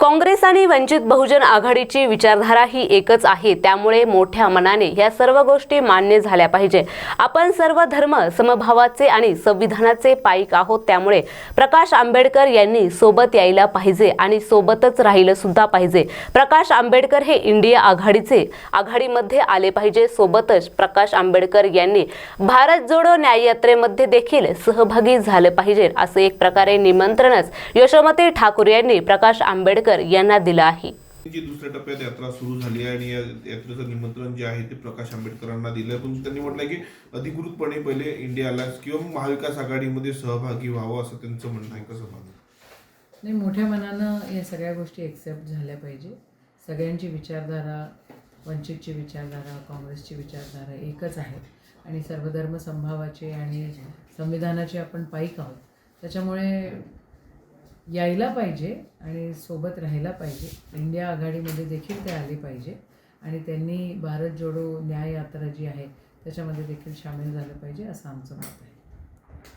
काँग्रेस आणि वंचित बहुजन आघाडीची विचारधारा ही एकच आहे. त्यामुळे मोठ्या मनाने या सर्व गोष्टी मान्य झाल्या पाहिजे. आपण सर्व धर्म समभावाचे आणि संविधानाचे पाईक आहोत. त्यामुळे प्रकाश आंबेडकर यांनी सोबत यायला पाहिजे आणि सोबतच राहिलं सुद्धा पाहिजे. प्रकाश आंबेडकर हे इंडिया आघाडीचे आघाडीमध्ये आले पाहिजे. सोबतच प्रकाश आंबेडकर यांनी भारत जोडो न्याययात्रेमध्ये देखील सहभागी झालं पाहिजे. असे एक प्रकारे निमंत्रणच यशोमती ठाकूर यांनी प्रकाश आंबेडकर यांना दिलं आहे. जी दुसऱ्या टप्प्यात यात्रा सुरू झाली आहे आणि या यात्रेचं निमंत्रण जे आहे ते प्रकाश आंबेडकरांना दिलं पण त्यांनी म्हटलंय की अधिकृतपणे पहिले इंडिया अलायन्स किंवा महाविकास आघाडीमध्ये सहभागी व्हावं असं त्यांचं म्हणणं आहे. कसं पाहतो नाही मोठ्या मनानं या सगळ्या गोष्टी एक्सेप्ट झाल्या पाहिजे. सगळ्यांची विचारधारा वंचितची विचारधारा काँग्रेसची विचारधारा एकच आहे. आणि सर्वधर्म समभावाचे आणि संविधानाचे आपण पाईक आहोत. त्याच्यामुळे यायला पाहिजे आणि सोबत राहायला पाहिजे. इंडिया आघाडीमध्ये देखील ते आले पाहिजे. आणि त्यांनी भारत जोडो न्याय यात्रा जी आहे त्याच्यामध्ये देखील सामील झालं पाहिजे असं आमचं मत आहे.